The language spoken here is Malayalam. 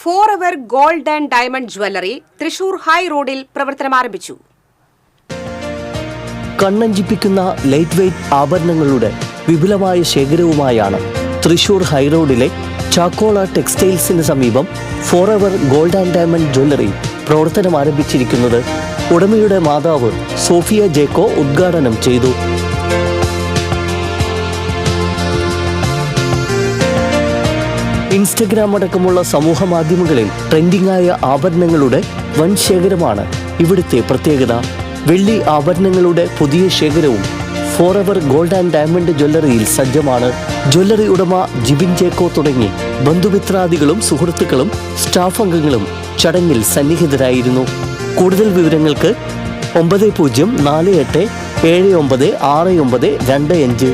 Forever gold and diamond jewellery Thrissur high റോഡിൽ പ്രവർത്തനം ആരംഭിച്ചു. കണ്ണഞ്ചിപ്പിക്കുന്ന ലൈറ്റ് വെയ്റ്റ് ആഭരണങ്ങളുടെ വിപുലമായ ശേഖരവുമായാണ് തൃശൂർ ഹൈറോഡിലെ ചാക്കോള ടെക്സ്റ്റൈൽസിന് സമീപം forever gold and diamond jewellery പ്രവർത്തനം ആരംഭിച്ചിരിക്കുന്നത് ഉടമയുടെ മാതാവ് സോഫിയ ജേക്കോ ഉദ്ഘാടനം ചെയ്തു. ഇൻസ്റ്റഗ്രാം അടക്കമുള്ള സമൂഹ മാധ്യമങ്ങളിൽ ട്രെൻഡിംഗ് ആയ ആഭരണങ്ങളുടെ വൻ ശേഖരമാണ് ഇവിടുത്തെ പ്രത്യേകത. വെള്ളി ആഭരണങ്ങളുടെ പുതിയ ശേഖരവും forever gold and diamond ജ്വല്ലറിയിൽ സജ്ജമാണ്. ജ്വല്ലറി ഉടമ ജിബിൻ ജേക്കോ തുടങ്ങി ബന്ധുമിത്രാദികളും സുഹൃത്തുക്കളും സ്റ്റാഫ് അംഗങ്ങളും ചടങ്ങിൽ സന്നിഹിതരായിരുന്നു. കൂടുതൽ വിവരങ്ങൾക്ക് ഒമ്പത് പൂജ്യം നാല് എട്ട് ഏഴ് ഒമ്പത് ആറ് ഒമ്പത് രണ്ട് അഞ്ച്.